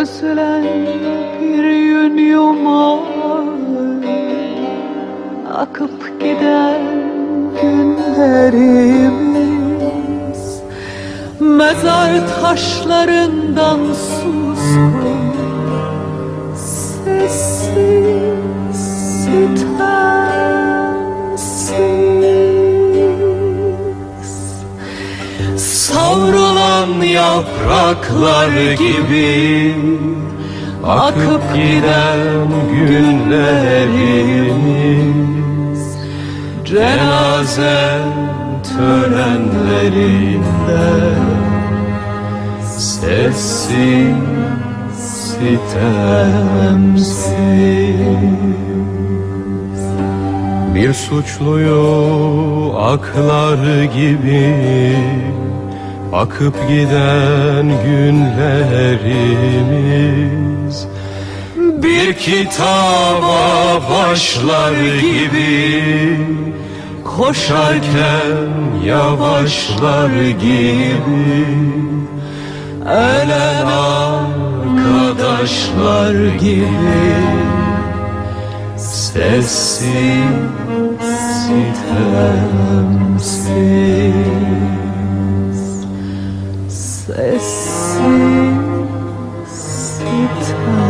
Özlen bir yün yumağı Akıp giden günlerimiz. Mezar taşlarından suskun yapraklar gibi Akıp giden günlerimiz. Cenaze törenlerinde Sessiz sitemsiz. Bir suçluyu aklar gibi Akıp giden günlerimiz Bir kitaba başlar gibi Koşarken yavaşlar gibi Ölen arkadaşlar gibi Sessiz sitemsiz Sweet time.